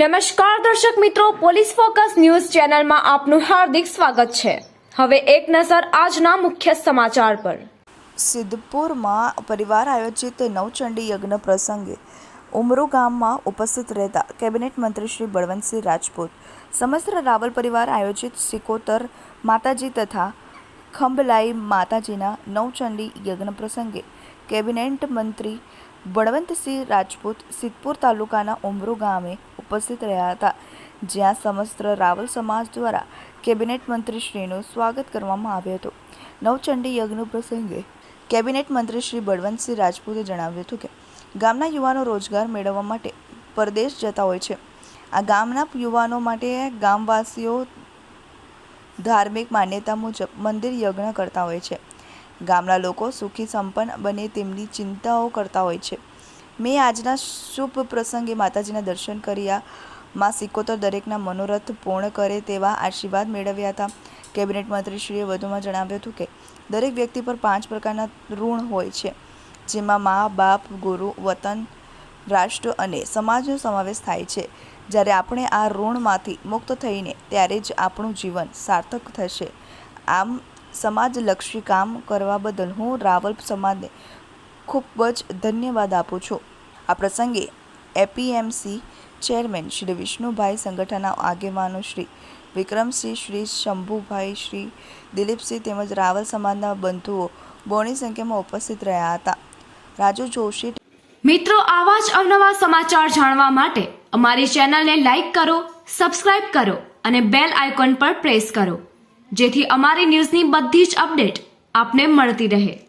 નમસ્કાર દર્શક મિત્રો, પોલીસ ફોકસ ન્યૂઝ ચેનલમાં આપનું હાર્દિક સ્વાગત છે. હવે એક નજર આજના મુખ્ય સમાચાર પર. સિદ્ધપુરમાં પરિવાર આયોજિત નવચંડી યજ્ઞ પ્રસંગે ઉમરો ગામમાં ઉપસ્થિત રહેતા કેબિનેટ મંત્રી શ્રી બળવંતસિંહ રાજપૂત, સમસ્ત રાવલ પરિવાર આયોજિત સિકોતર માતાજી તથા ખંભલાઈ માતાજીના નવચંડી યજ્ઞ પ્રસંગે કેબિનેટ મંત્રી બળવંતસિંહ રાજપૂત સિદ્ધપુર તાલુકાના ઉમરો ગામે ઉપસ્થિત રહ્યા હતા. જ્યાં સમસ્ત રાવલ સમાજ દ્વારા કેબિનેટ મંત્રીશ્રીનું સ્વાગત કરવામાં આવ્યું હતું. નવચંડી યજ્ઞ પ્રસંગે કેબિનેટ મંત્રી શ્રી બળવંતસિંહ રાજપૂતે જણાવ્યું હતું કે, ગામના યુવાનો રોજગાર મેળવવા માટે પરદેશ જતા હોય છે. આ ગામના યુવાનો માટે ગામવાસીઓ ધાર્મિક માન્યતા મુજબ મંદિર યજ્ઞ કરતા હોય છે. ગામના લોકો સુખી સંપન્ન બને તેમની ચિંતાઓ કરતા હોય છે. મેં આજના શુભ પ્રસંગે માતાજીના દર્શન કર્યા. માં સિકોતર દરેકના મનોરથ પૂર્ણ કરે તેવા આશીર્વાદ મેળવ્યા હતા. કેબિનેટ મંત્રીશ્રીએ વધુમાં જણાવ્યું હતું કે, દરેક વ્યક્તિ પર પાંચ પ્રકારના ઋણ હોય છે, જેમાં મા, બાપ, ગુરુ, વતન, રાષ્ટ્ર અને સમાજનો સમાવેશ થાય છે. જ્યારે આપણે આ ઋણમાંથી મુક્ત થઈને, ત્યારે જ આપણું જીવન સાર્થક થશે. આમ, સમાજલક્ષી કામ કરવા બદલ હું રાવલ સમાજને ખૂબ જ ધન્યવાદ આપું છું. આ પ્રસંગે એપીએમસી ચેરમેન શ્રી વિષ્ણુભાઈ સંગઠનના આગેવાનો શ્રી વિક્રમસિંહ, શ્રી શંભુભાઈ, શ્રી દિલીપસિંહ તેમજ રાવલ સમાજના બંધુઓ બહોળી સંખ્યામાં ઉપસ્થિત રહ્યા હતા. રાજુ જોશી મિત્રો, આવા જ અવનવા સમાચાર જાણવા માટે અમારી ચેનલને લાઇક કરો, સબસ્ક્રાઇબ કરો અને બેલ આઇકોન પર પ્રેસ કરો, જેથી અમારી ન્યૂઝની બધી જ અપડેટ આપને મળતી રહે.